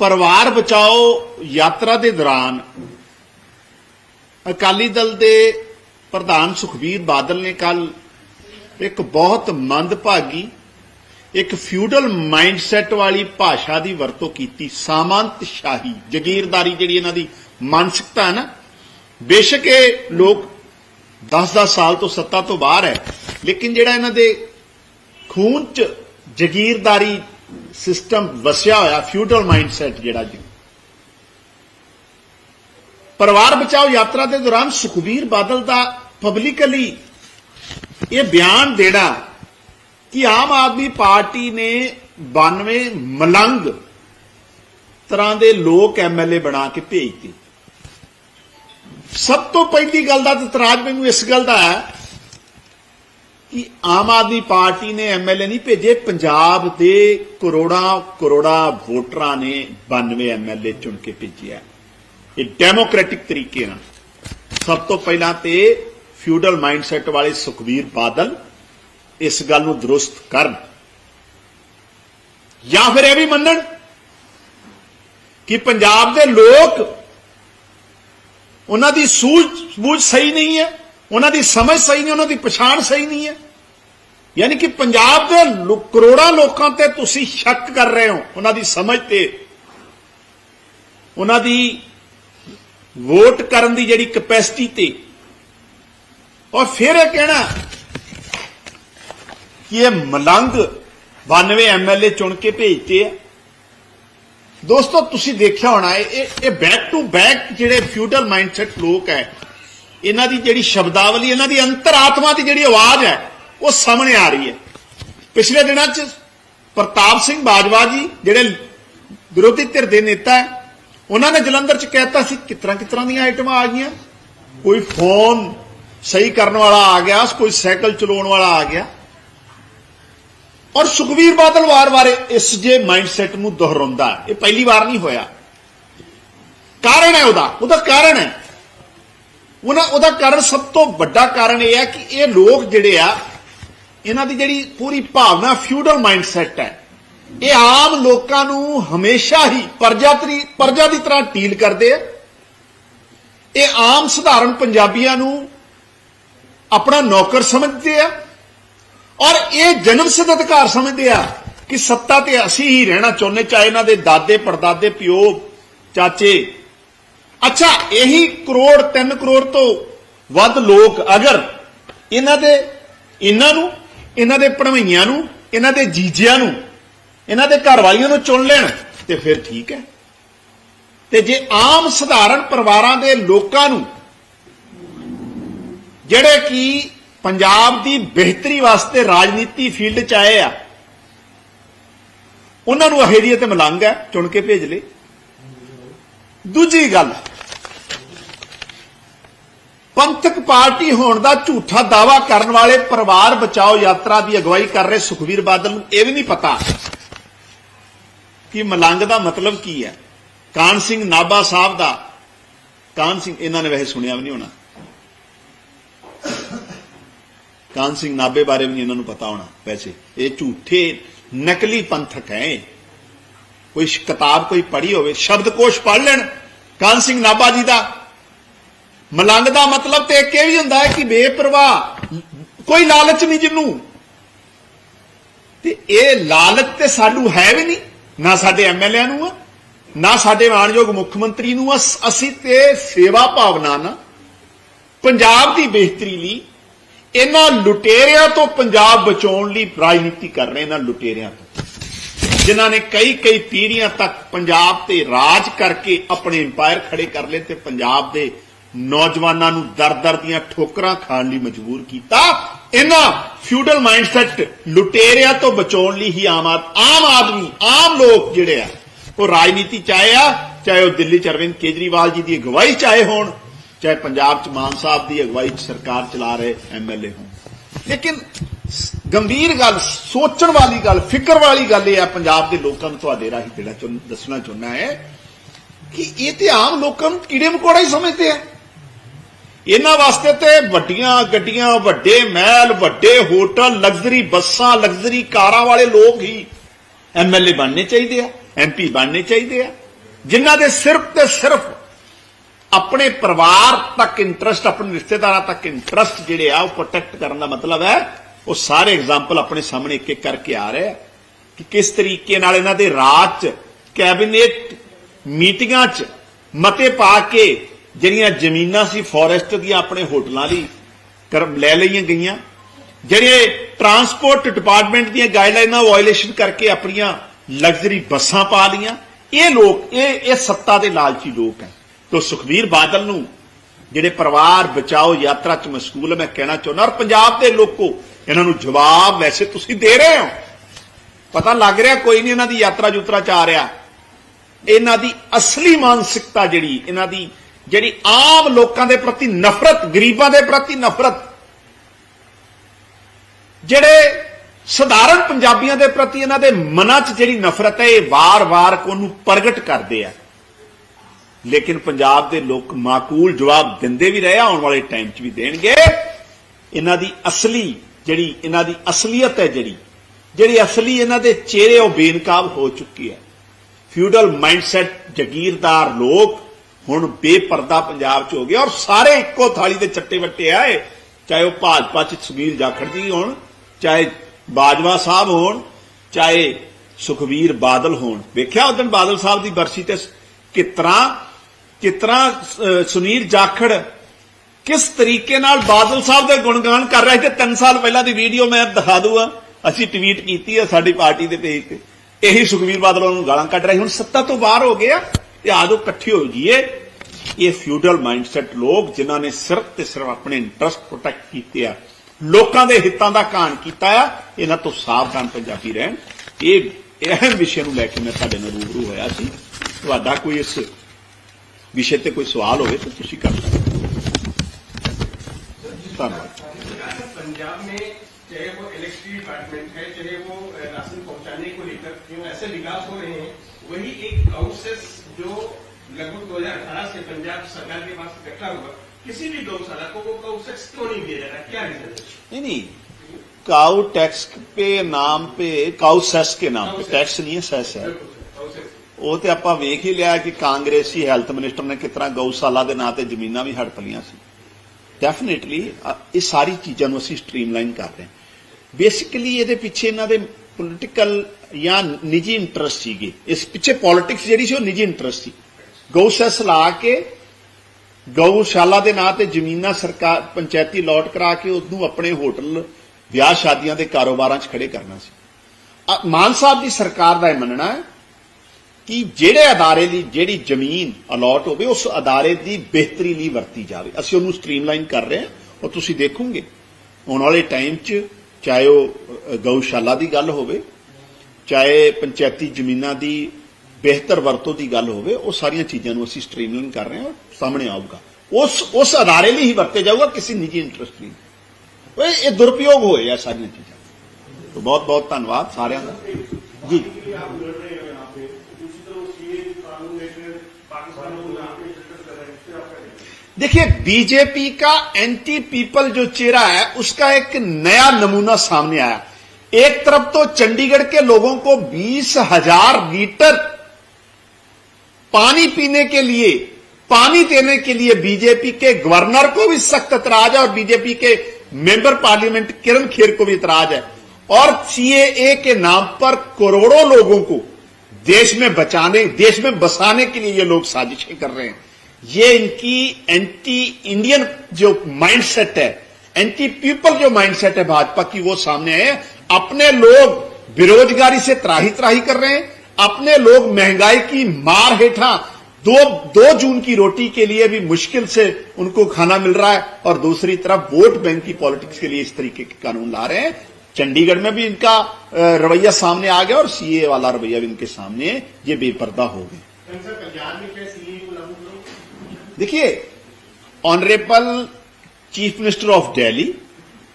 ਪਰਿਵਾਰ ਬਚਾਓ ਯਾਤਰਾ ਦੇ ਦੌਰਾਨ ਅਕਾਲੀ ਦਲ ਦੇ ਪ੍ਰਧਾਨ ਸੁਖਬੀਰ ਬਾਦਲ ਨੇ ਕੱਲ ਇੱਕ ਬਹੁਤ ਮੰਦਭਾਗੀ, ਇੱਕ ਫਿਊਡਲ ਮਾਈਂਡਸੈਟ ਵਾਲੀ ਭਾਸ਼ਾ ਦੀ ਵਰਤੋਂ ਕੀਤੀ ਸਾਮੰਤ ਸ਼ਾਹੀ ਜ਼ਗੀਰਦਾਰੀ ਜਿਹੜੀ ਇਹਨਾਂ ਦੀ ਮਾਨਸਿਕਤਾ ਹੈ ਨਾ, ਬੇਸ਼ੱਕ ਇਹ ਲੋਕ 10-10 ਸਾਲ ਤੋਂ ਸੱਤਾ ਤੋਂ ਬਾਹਰ ਹੈ, ਲੇਕਿਨ ਜਿਹੜਾ ਇਹਨਾਂ ਦੇ ਖੂਨ ਚ ਜ਼ਗੀਰਦਾਰੀ ਸਿਸਟਮ ਵਸਿਆ ਹੋਇਆ ਫਿਊਡਲ ਮਾਈਂਡਸੈਟ ਜਿਹੜਾ ਜੀ। ਪਰਿਵਾਰ ਬਚਾਓ ਯਾਤਰਾ ਦੇ ਦੌਰਾਨ ਸੁਖਬੀਰ ਬਾਦਲ ਦਾ ਪਬਲਿਕਲੀ ਇਹ ਬਿਆਨ ਦੇਣਾ ਕਿ ਆਮ ਆਦਮੀ ਪਾਰਟੀ ਨੇ 92 ਮਲੰਗ ਤਰ੍ਹਾਂ ਦੇ ਲੋਕ ਐਮਐਲਏ ਬਣਾ ਕੇ ਭੇਜਤੇ। ਸਭ ਤੋਂ ਪਹਿਲੀ ਗੱਲ ਦਾ ਇਤਰਾਜ਼ ਮੈਨੂੰ ਇਸ ਗੱਲ ਦਾ ਹੈ ਕਿ ਆਮ ਆਦਮੀ ਪਾਰਟੀ ਨੇ ਐਮਐਲਏ ਨਹੀਂ ਭੇਜੇ, ਪੰਜਾਬ ਦੇ ਕਰੋੜਾਂ ਕਰੋੜਾਂ ਵੋਟਰਾਂ ਨੇ 92 ਐਮਐਲਏ ਚੁਣ ਕੇ ਭੇਜਿਆ ਇਹ ਡੈਮੋਕ੍ਰੈਟਿਕ ਤਰੀਕੇ ਨਾਲ। ਸਭ ਤੋਂ ਪਹਿਲਾਂ ਤੇ ਫਿਊਡਲ ਮਾਈਂਡਸੈਟ ਵਾਲੇ ਸੁਖਬੀਰ ਬਾਦਲ ਇਸ ਗੱਲ ਨੂੰ ਦਰੁਸਤ ਕਰਨ। ਜਾਂ ਫਿਰ ਇਹ ਵੀ ਮੰਨਣ ਕਿ ਪੰਜਾਬ ਦੇ ਲੋਕ ਉਹਨਾਂ ਦੀ ਸੂਝ ਬੂਝ ਸਹੀ ਨਹੀਂ ਹੈ, ਉਹਨਾਂ ਦੀ ਸਮਝ ਸਹੀ ਨਹੀਂ, ਉਹਨਾਂ ਦੀ ਪਛਾਣ ਸਹੀ ਨਹੀਂ ਹੈ। ਯਾਨੀ ਕਿ ਪੰਜਾਬ ਦੇ ਕਰੋੜਾਂ ਲੋਕਾਂ ਤੇ ਤੁਸੀਂ ਸ਼ੱਕ ਕਰ ਰਹੇ ਹੋ, ਉਹਨਾਂ ਦੀ ਸਮਝ ਤੇ। ਉਹਨਾਂ ਦੀ ਵੋਟ ਕਰਨ ਦੀ ਜਿਹੜੀ ਕਪੈਸਿਟੀ ਤੇ। ਔਰ ਫਿਰ ਇਹ ਕਹਿਣਾ ਕਿ ਇਹ ਮਲੰਗ 92 ਐਮਐਲਏ ਚੁਣ ਕੇ ਭੇਜਤੇ ਆ। ਦੋਸਤੋ, ਤੁਸੀਂ ਦੇਖਿਆ ਹੋਣਾ, ਇਹ ਇਹ ਬੈਕ ਟੂ ਬੈਕ ਜਿਹੜੇ ਫਿਊਡਲ ਮਾਈਂਡਸੈਟ ਲੋਕ ਹੈ, ਇਹਨਾਂ ਦੀ ਜਿਹੜੀ ਸ਼ਬਦਾਵਲੀ, ਇਹਨਾਂ ਦੀ ਅੰਤਰਾਤਮਾ ਦੀ ਜਿਹੜੀ ਆਵਾਜ਼ ਹੈ ਉਹ ਸਾਹਮਣੇ ਆ ਰਹੀ ਹੈ। ਪਿਛਲੇ ਦਿਨਾਂ 'ਚ ਪ੍ਰਤਾਪ ਸਿੰਘ ਬਾਜਵਾ ਜੀ ਜਿਹੜੇ ਵਿਰੋਧੀ ਧਿਰ ਦੇ ਨੇਤਾ ਹੈ, ਉਹਨਾਂ ਨੇ ਜਲੰਧਰ 'ਚ ਕਹਿਤਾ ਸੀ, ਕਿਤਰਾ ਕਿਤਰਾ ਦੀਆਂ ਆਈਟਮਾਂ ਆ ਗਈਆਂ। ਕੋਈ ਫੋਨ ਸਹੀ ਕਰਨ ਵਾਲਾ ਆ ਗਿਆ, ਕੋਈ ਸਾਈਕਲ ਚਲਾਉਣ ਵਾਲਾ ਆ ਗਿਆ। ਔਰ ਸੁਖਵੀਰ ਬਾਦਲ ਵਾਰ-ਵਾਰ ਇਸ ਜੇ ਮਾਈਂਡਸੈਟ ਨੂੰ ਦੁਹਰਾਉਂਦਾ ਇਹ ਪਹਿਲੀ ਵਾਰ ਨਹੀਂ ਹੋਇਆ। ਕਾਰਨ ਹੈ ਉਹਦਾ ਉਹਦਾ ਕਾਰਨ ਹੈ। ਉਹਨਾਂ ਉਹਦਾ ਕਾਰਨ ਸਭ ਤੋਂ ਵੱਡਾ ਕਾਰਨ ਇਹ ਹੈ ਕਿ ਇਹ ਲੋਕ ਜਿਹੜੇ ਆ ਇਹਨਾਂ ਦੀ ਜਿਹੜੀ ਪੂਰੀ ਭਾਵਨਾ ਫਿਊਡਲ ਮਾਈਂਡਸੈਟ ਹੈ। ਇਹ ਆਮ ਲੋਕਾਂ ਨੂੰ ਹਮੇਸ਼ਾ ਹੀ ਪ੍ਰਜਾਤਰੀ ਪ੍ਰਜਾ ਦੀ ਤਰ੍ਹਾਂ ਡੀਲ ਕਰਦੇ ਆ। ਇਹ ਆਮ ਸਧਾਰਨ ਪੰਜਾਬੀਆਂ ਨੂੰ ਆਪਣਾ ਨੌਕਰ ਸਮਝਦੇ ਆ। ਔਰ ਇਹ ਜਨਮ ਸਿੱਧ ਅਧਿਕਾਰ ਸਮਝਦੇ ਆ ਕਿ ਸੱਤਾ ਤੇ ਅਸੀਂ ਹੀ ਰਹਿਣਾ ਚਾਹੁੰਦੇ, ਚਾਹੇ ਇਹਨਾਂ ਦੇ ਦਾਦੇ, ਪੜਦਾਦੇ, ਪਿਓ, ਚਾਚੇ। ਅੱਛਾ, ਇਹੀ ਕਰੋੜ 3 ਕਰੋੜ ਤੋਂ ਵੱਧ ਲੋਕ ਅਗਰ ਇਹਨਾਂ ਦੇ, ਇਹਨਾਂ ਨੂੰ ਇਹਨਾਂ ਦੇ ਭਣਵਈਆਂ ਨੂੰ, ਇਹਨਾਂ ਦੇ ਜੀਜਿਆਂ ਨੂੰ, ਇਹਨਾਂ ਦੇ ਘਰ ਵਾਲੀਆਂ ਨੂੰ ਚੁਣ ਲੈਣ ਤੇ ਫਿਰ ਠੀਕ ਹੈ। ਤੇ ਜੇ ਆਮ ਸਧਾਰਨ ਪਰਿਵਾਰਾਂ ਦੇ ਲੋਕਾਂ ਨੂੰ ਜਿਹੜੇ ਕਿ ਪੰਜਾਬ ਦੀ ਬਿਹਤਰੀ ਵਾਸਤੇ ਰਾਜਨੀਤੀ ਫੀਲਡ ਚ ਆਏ ਆ, ਉਹਨਾਂ ਨੂੰ ਅਹੇਰੀਏ ਤੇ ਮਲੰਗ ਹੈ, ਚੁਣ ਕੇ ਭੇਜ ਲੇ ਦੂਜੀ ਗੱਲ ਪੰਥਕ ਪਾਰਟੀ ਹੋਣ ਦਾ ਝੂਠਾ ਦਾਵਾ ਕਰਨ ਵਾਲੇ ਪਰਿਵਾਰ ਬਚਾਓ ਯਾਤਰਾ ਦੀ ਅਗਵਾਈ ਕਰ ਰਹੇ ਸੁਖਵੀਰ ਬਾਦਲ ਨੂੰ ਇਹ ਵੀ ਨਹੀਂ ਪਤਾ ਕਿ ਮਲੰਗ ਦਾ ਮਤਲਬ ਕੀ ਹੈ। ਕਾਨ ਸਿੰਘ ਨਾਬਾ ਸਾਹਿਬ ਦਾ, ਕਾਨ ਸਿੰਘ, ਇਹਨਾਂ ਨੇ ਵੈਸੇ ਸੁਣਿਆ ਵੀ ਨਹੀਂ ਹੋਣਾ। ਕਾਨ ਸਿੰਘ ਨਾਬੇ ਬਾਰੇ ਵੀ ਨਹੀਂ ਇਹਨਾਂ ਨੂੰ ਪਤਾ ਹੋਣਾ, ਵੈਸੇ। ਇਹ ਝੂਠੇ, ਨਕਲੀ ਪੰਥਕ ਹੈ ਕੋਈ ਕਿਤਾਬ ਕੋਈ ਪੜ੍ਹੀ ਹੋਵੇ ਸ਼ਬਦਕੋਸ਼ ਪੜ੍ਹ ਲੈਣ। ਕਾਨ ਸਿੰਘ ਨਾਬਾ ਜੀ ਦਾ ਮਲੰਗ ਦਾ ਮਤਲਬ ਤੇ ਇੱਕ ਇਹ ਵੀ ਹੁੰਦਾ ਹੈ ਕਿ ਬੇਪਰਵਾਹ, ਕੋਈ ਲਾਲਚ ਨਹੀਂ ਜਿੰਨੂੰ ਤੇ ਇਹ ਲਾਲਚ ਤੇ ਸਾਡੂ ਹੈ ਵੀ ਨਹੀਂ, ਨਾ ਸਾਡੇ ਐਮਐਲਏ ਨੂੰ ਆ, ਨਾ ਸਾਡੇ ਮਾਣਯੋਗ ਮੁੱਖ ਮੰਤਰੀ ਨੂੰ ਅਸੀਂ ਤੇ ਸੇਵਾ ਭਾਵਨਾ ਨਾਲ ਪੰਜਾਬ ਦੀ ਬਿਹਤਰੀ ਲਈ ਇਹਨਾਂ ਲੁਟੇਰਿਆਂ ਤੋਂ ਪੰਜਾਬ ਬਚਾਉਣ ਲਈ ਰਾਜਨੀਤੀ ਕਰ ਰਹੇ ਇਹਨਾਂ ਲੁਟੇਰਿਆਂ ਤੋਂ। ਜਿਨ੍ਹਾਂ ਨੇ ਕਈ ਕਈ ਪੀੜ੍ਹੀਆਂ ਤੱਕ ਪੰਜਾਬ ਤੇ ਰਾਜ ਕਰਕੇ ਆਪਣੇ ਇੰਪਾਇਰ ਖੜੇ ਕਰ ਲਏ ਤੇ ਪੰਜਾਬ ਦੇ ਨੌਜਵਾਨਾਂ ਨੂੰ ਦਰ-ਦਰ ਦੀਆਂ ਠੋਕਰਾਂ ਖਾਣ ਲਈ ਮਜਬੂਰ ਕੀਤਾ, ਇਹਨਾਂ ਫਿਊਡਲ ਮਾਈਂਡਸੈਟ ਲੁਟੇਰਿਆਂ ਤੋਂ ਬਚਾਉਣ ਲਈ ਹੀ ਆਮ ਆਮ ਆਦਮੀ, ਆਮ ਲੋਕ ਜਿਹੜੇ ਆ, ਉਹ ਰਾਜਨੀਤੀ ਚਾਹੇ ਆ, ਚਾਹੇ ਉਹ ਦਿੱਲੀ ਚ ਅਰਵਿੰਦ ਕੇਜਰੀਵਾਲ ਜੀ ਦੀ ਅਗਵਾਈ ਚਾਹੇ ਹੋਣ, ਚਾਹੇ ਪੰਜਾਬ ਚ ਮਾਨ ਸਾਹਿਬ ਦੀ ਅਗਵਾਈ ਚ ਸਰਕਾਰ ਚਲਾ ਰਹੇ ਐਮਐਲਏ ਹੋਣ। ਲੇਕਿਨ ਗੰਭੀਰ ਗੱਲ, ਸੋਚਣ ਵਾਲੀ ਗੱਲ, ਫਿਕਰ ਵਾਲੀ ਗੱਲ ਇਹ ਆ, ਪੰਜਾਬ ਦੇ ਲੋਕਾਂ ਨੂੰ ਤੁਹਾਡੇ ਰਾਹੀਂ ਜਿਹੜਾ ਦੱਸਣਾ ਚਾਹੁੰਦਾ ਹੈ ਕਿ ਇਹ ਤੇ ਆਮ ਲੋਕਾਂ ਨੂੰ ਕੀੜੇ ਮਕੌੜਾ ਹੀ ਸਮਝਦੇ ਆ। ਇਹਨਾਂ ਵਾਸਤੇ ਤੇ ਵੱਡੀਆਂ ਗੱਡੀਆਂ, ਵੱਡੇ ਮਹਿਲ, ਵੱਡੇ ਹੋਟਲ ਲਗਜ਼ਰੀ ਬੱਸਾਂ ਲਗਜ਼ਰੀ ਕਾਰਾਂ ਵਾਲੇ ਲੋਕ ਹੀ ਐਮਐਲਏ ਬਣਨੇ ਚਾਹੀਦੇ ਆ ਐਮਪੀ ਬਣਨੇ ਚਾਹੀਦੇ ਆ। ਜਿਨ੍ਹਾਂ ਦੇ ਸਿਰਫ ਤੇ ਸਿਰਫ ਆਪਣੇ ਪਰਿਵਾਰ ਤੱਕ ਇੰਟਰਸਟ ਆਪਣੇ ਰਿਸ਼ਤੇਦਾਰਾਂ ਤੱਕ ਇੰਟਰਸਟ ਜਿਹੜੇ ਆ, ਉਹ ਪ੍ਰੋਟੈਕਟ ਕਰਨ ਦਾ ਮਤਲਬ ਹੈ, ਉਹ ਸਾਰੇ ਐਗਜ਼ਾਮਪਲ ਆਪਣੇ ਸਾਹਮਣੇ ਇੱਕ ਇੱਕ ਕਰਕੇ ਆ ਰਿਹਾ ਕਿ ਕਿਸ ਤਰੀਕੇ ਨਾਲ ਇਹਨਾਂ ਦੇ ਰਾਜ ਚ ਕੈਬਨਿਟ ਮੀਟਿੰਗਾਂ ਚ ਮਤੇ ਪਾ ਕੇ ਜਿਹੜੀਆਂ ਜ਼ਮੀਨਾਂ ਸੀ ਫੋਰੈਸਟ ਦੀਆਂ ਆਪਣੇ ਹੋਟਲਾਂ ਦੀ ਕਰ ਲੈ ਲਈਆਂ ਗਈਆਂ। ਜਿਹੜੇ ਟਰਾਂਸਪੋਰਟ ਡਿਪਾਰਟਮੈਂਟ ਦੀਆਂ ਗਾਈਡਲਾਈਨਾਂ ਵਾਇਲੇਸ਼ਨ ਕਰਕੇ ਆਪਣੀਆਂ ਲਗਜ਼ਰੀ ਬੱਸਾਂ ਪਾ ਲੀਆਂ ਇਹ ਲੋਕ, ਇਹ ਇਹ ਸੱਤਾ ਦੇ ਲਾਲਚੀ ਲੋਕ ਹੈ। ਤੋ ਸੁਖਵੀਰ ਬਾਦਲ ਨੂੰ ਜਿਹੜੇ ਪਰਿਵਾਰ ਬਚਾਓ ਯਾਤਰਾ ਚ ਮਸ਼ਗੂਲ ਹੈ ਮੈਂ ਕਹਿਣਾ ਚਾਹੁੰਦਾ, ਔਰ ਪੰਜਾਬ ਦੇ ਲੋਕੋ, ਇਹਨਾਂ ਨੂੰ ਜਵਾਬ ਵੈਸੇ ਤੁਸੀਂ ਦੇ ਰਹੇ ਹੋ। ਪਤਾ ਲੱਗ ਰਿਹਾ ਕੋਈ ਨਹੀਂ ਇਹਨਾਂ ਦੀ ਯਾਤਰਾ ਯੂਤਰਾ ਚ ਆ ਰਿਹਾ। ਇਹਨਾਂ ਦੀ ਅਸਲੀ ਮਾਨਸਿਕਤਾ ਜਿਹੜੀ, ਇਹਨਾਂ ਦੀ ਜਿਹੜੀ ਆਮ ਲੋਕਾਂ ਦੇ ਪ੍ਰਤੀ ਨਫ਼ਰਤ, ਗਰੀਬਾਂ ਦੇ ਪ੍ਰਤੀ ਨਫ਼ਰਤ, ਜਿਹੜੇ ਸਧਾਰਨ ਪੰਜਾਬੀਆਂ ਦੇ ਪ੍ਰਤੀ ਇਹਨਾਂ ਦੇ ਮਨਾਂ 'ਚ ਜਿਹੜੀ ਨਫ਼ਰਤ ਹੈ, ਇਹ ਵਾਰ-ਵਾਰ ਕੋਨੂੰ ਪ੍ਰਗਟ ਕਰਦੇ ਆ। ਲੇਕਿਨ ਪੰਜਾਬ ਦੇ ਲੋਕ ਮਾਕੂਲ ਜਵਾਬ ਦਿੰਦੇ ਵੀ ਰਹੇ ਆਉਣ ਵਾਲੇ ਟਾਈਮ 'ਚ ਵੀ ਦੇਣਗੇ। ਇਹਨਾਂ ਦੀ ਅਸਲੀ ਜਿਹੜੀ, ਇਹਨਾਂ ਦੀ ਅਸਲੀਅਤ ਹੈ ਜਿਹੜੀ ਜਿਹੜੀ ਅਸਲੀ ਇਹਨਾਂ ਦੇ ਚਿਹਰੇ ਉਹ ਬੇਨਕਾਬ ਹੋ ਚੁੱਕੀ ਹੈ। ਫਿਊਡਲ ਮਾਈਂਡਸੈਟ ਜ਼ਗੀਰਦਾਰ ਲੋਕ ਹੁਣ ਬੇਪਰਦਾ ਪੰਜਾਬ 'ਚ ਹੋ ਗਿਆ ਔਰ ਸਾਰੇ ਇੱਕੋ ਥਾਲੀ ਦੇ ਚੱਟੇ ਵੱਟੇ ਆਏ, ਚਾਹੇ ਉਹ ਭਾਜਪਾ 'ਚ ਸੁਨੀਲ ਜਾਖੜ ਜੀ ਹੋਣ, ਚਾਹੇ ਬਾਜਵਾ ਸਾਹਿਬ ਹੋਣ, ਚਾਹੇ ਸੁਖਵੀਰ ਬਾਦਲ ਹੋਣ। ਵੇਖਿਆ ਉਦੋਂ ਬਾਦਲ ਸਾਹਿਬ ਦੀ ਬਰਸੀ ਤੇ ਕਿਤਰਾ ਕਿਤਰਾ ਸੁਨੀਲ ਜਾਖੜ ਕਿਸ ਤਰੀਕੇ ਨਾਲ ਬਾਦਲ ਸਾਹਿਬ ਦੇ ਗੁਣਗਾਨ ਕਰ ਰਿਹਾ ਤੇ 3 ਸਾਲ ਪਹਿਲਾਂ ਦੀ ਵੀਡੀਓ ਮੈਂ ਦਿਖਾ ਦੂਗਾ। ਅਸੀਂ ਟਵੀਟ ਕੀਤੀ ਹੈ ਸਾਡੀ ਪਾਰਟੀ ਦੇ ਪੇਜ ਤੇ। ਇਹੀ ਸੁਖਵੀਰ ਬਾਦਲ ਨੂੰ ਗਾਲਾਂ ਕੱਢ ਰਿਹਾ। ਹੁਣ ਸੱਤਾ ਤੋਂ ਬਾਹਰ ਹੋ ਗਿਆ ਤੇ ਆਜੋ ਇਕੱਠੇ ਹੋ ਜਾਈਏ ਇਹ ਫਿਊਡਲ ਮਾਈਂਡਸੈਟ ਲੋਕ ਜਿਨ੍ਹਾਂ ਨੇ ਸਿਰਫ ਤੇ ਸਿਰਫ ਆਪਣੇ ਇੰਟਰਸਟ ਪ੍ਰੋਟੈਕਟ ਕੀਤੇ ਆ ਲੋਕਾਂ ਦੇ ਹਿੱਤਾਂ ਦਾ ਕਾਣ ਕੀਤਾ ਆ ਇਹਨਾਂ ਤੋਂ ਸਾਵਧਾਨ ਪੰਜਾਬੀ ਰਹਿਣ ਇਹ ਅਹਿਮ ਵਿਸ਼ੇ ਨੂੰ ਲੈ ਕੇ ਮੈਂ ਤੁਹਾਡੇ ਨਾਲ ਰੂਬਰੂ ਹੋਇਆ ਸੀ ਤੁਹਾਡਾ ਕੋਈ ਇਸ ਵਿਸ਼ੇ ਤੇ ਕੋਈ ਸਵਾਲ ਹੋਵੇ ਤਾਂ ਤੁਸੀਂ ਕਰ ਸਕਦੇ ਹੋ ਧੰਨਵਾਦ पंजाब में चाहे वो इलेक्ट्रिसिटी डिपार्टमेंट है चाहे वो अ, राशन पहुंचाने को लेकर जो ऐसे विकास हो रहे हैं वही एक हाउसेस जो लगभग 2018 से पंजाब सरकार के पास इकट्ठा हुआ किसी भी गौशाला को वो हाउसेस क्यों नहीं दिया जा रहा क्या रीजन है नहीं नहीं काउ टैक्स पे नाम पे काउ सेस के नाम पे टैक्स नहीं है सेस है बिल्कुल सर, हाउसेस ਉਹ ਤੇ ਆਪਾਂ ਵੇਖ ਹੀ ਲਿਆ ਕਿ ਕਾਂਗਰਸੀ ਹੈਲਥ ਮਿਨਿਸਟਰ ਨੇ ਕਿਤਨਾ ਗਊਸ਼ਾਲਾ ਦੇ ਨਾਂ ਤੇ ਜ਼ਮੀਨਾਂ ਵੀ ਹੜਪ ਲੀਆਂ ਸੀ ਡੈਫੀਨਿਟਲੀ ਇਹ ਸਾਰੀ ਚੀਜ਼ਾਂ ਨੂੰ ਅਸੀਂ ਸਟ੍ਰੀਮਲਾਈਨ ਕਰ ਰਹੇ ਹਾਂ ਬੇਸਿਕਲੀ ਇਹਦੇ ਪਿੱਛੇ ਇਹਨਾਂ ਦੇ ਪੋਲੀਟੀਕਲ ਜਾਂ ਨਿੱਜੀ ਇੰਟਰਸਟ ਸੀਗੇ। ਇਸ ਪਿੱਛੇ ਪੋਲਿਟਿਕਸ ਜਿਹੜੀ ਸੀ ਉਹ ਨਿੱਜੀ ਇੰਟਰਸਟ ਸੀ। ਗਊਸ਼ਾਸ ਲਾ ਕੇ, ਗਊਸ਼ਾਲਾ ਦੇ ਨਾਂ ਤੇ ਜ਼ਮੀਨਾਂ ਸਰਕਾਰ, ਪੰਚਾਇਤੀ ਲੋਟ ਕਰਾ ਕੇ ਉਹਨੂੰ ਆਪਣੇ ਹੋਟਲ, ਵਿਆਹ ਸ਼ਾਦੀਆਂ ਦੇ ਕਾਰੋਬਾਰਾਂ 'ਚ ਖੜੇ ਕਰਨਾ ਸੀ। ਮਾਨ ਸਾਹਿਬ ਦੀ ਸਰਕਾਰ ਦਾ ਇਹ ਮੰਨਣਾ ਹੈ ਕਿ ਜਿਹੜੇ ਅਦਾਰੇ ਦੀ ਜਿਹੜੀ ਜ਼ਮੀਨ ਅਲਾਟ ਹੋਵੇ, ਉਸ ਅਦਾਰੇ ਦੀ ਬਿਹਤਰੀ ਲਈ ਵਰਤੀ ਜਾਵੇ। ਅਸੀਂ ਉਹਨੂੰ ਸਟ੍ਰੀਮਲਾਈਨ ਕਰ ਰਹੇ ਹਾਂ। ਉਹ ਤੁਸੀਂ ਦੇਖੋਗੇ। ਆਉਣ ਵਾਲੇ ਟਾਈਮ 'ਚ ਚਾਹੇ ਉਹ ਗਊਸ਼ਾਲਾ ਦੀ ਗੱਲ ਹੋਵੇ, ਚਾਹੇ ਪੰਚਾਇਤੀ ਜ਼ਮੀਨਾਂ ਦੀ ਬਿਹਤਰ ਵਰਤੋਂ ਦੀ ਗੱਲ ਹੋਵੇ, ਉਹ ਸਾਰੀਆਂ ਚੀਜ਼ਾਂ ਨੂੰ ਅਸੀਂ ਸਟ੍ਰੀਮਲਾਈਨ ਕਰ ਰਹੇ ਹਾਂ, ਸਾਹਮਣੇ ਆਊਗਾ। ਉਸ ਉਸ ਅਦਾਰੇ ਲਈ ਹੀ ਵਰਤੇ ਜਾਊਗਾ, ਕਿਸੇ ਨਿੱਜੀ ਇੰਟਰਸਟ ਲਈ ਓਏ, ਇਹ ਦੁਰਪਯੋਗ ਹੋਏ ਆ ਸਾਰੀਆਂ ਚੀਜ਼ਾਂ। ਤੋਂ ਬਹੁਤ ਬਹੁਤ ਧੰਨਵਾਦ ਸਾਰਿਆਂ ਦਾ। ਜੀ। देखिए, बीजेपी का एंटी पीपल जो चेहरा है, उसका एक नया नमूना सामने आया। एक तरफ़ तो चंडीगढ़ के लोगों को बीस हज़ार लीटर पानी पीने के लिए, पानी देने के लिए बीजेपी के गवर्नर को भी सख्त एतराज़ है और बीजेपी के मेंबर पार्लियामेंट किरण खेर को भी एतराज़ है। और सीएए के नाम पर करोड़ों लोगों को देश में बचाने, देश में बसाने के लिए ये लोग साजिशें कर रहे हैं। ये इनकी एंटी इंडियन जो माइंडसेट है एंटी पीपल जो माइंडसेट है भाजपा की, वो सामने आए। अपने लोग बेरोजगारी से त्राही त्राही कर रहे हैं। अपने लोग महँगाई की मार हेठा दो दो जून की रोटी के लिए भी मुश्किल से उनको खाना मिल रहा है और दूसरी तरफ़ वोट बैंक की पॉलिटिक्स के लिए इस तरीके के कानून ला रहे हैं। चंडीगढ़ में भी इनका रवैया सामने आ गया और सीए वाला रवैया भी इनके सामने ये बेपर्दा हो गए। देखिए honourable chief minister of Delhi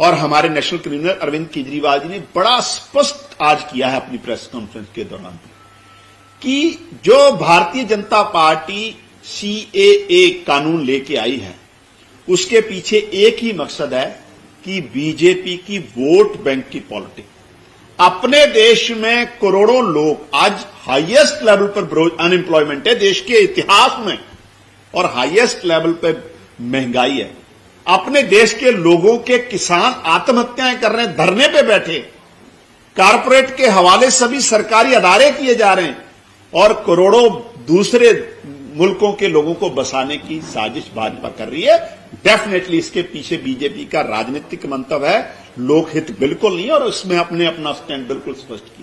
और हमारे नेशनल कन्वीनर अरविंद केजरीवाल जी ने बड़ा स्पष्ट आज किया है अपनी प्रेस कॉन्फ्रेंस के दौरान कि जो भारतीय जनता पार्टी सीएए कानून लेके आई है उसके पीछे एक ही मकसद है कि बीजेपी की वोट बैंक की पॉलिटिक्स अपने देश में करोड़ों लोग आज हाईएस्ट लेवल पर अनएम्प्लॉयमेंट है देश के इतिहास में, और हाईएस्ट लेवल पर महँगाई है। अपने देश के लोगों के किसान आत्महत्याएँ कर रहे हैं, धरने पे बैठे। कारपोरेट के हवाले सभी सरकारी अदारे किए जा रहे हैं, और करोड़ों दूसरे मुल्कों के लोगों को बसाने की साजिश भाजपा कर रही है। डेफिनेटली इसके पीछे बीजेपी का राजनीतिक मंतव्य है लोकहित बिल्कुल नहीं और उसमें अपने अपना स्टैंड बिल्कुल स्पष्ट किया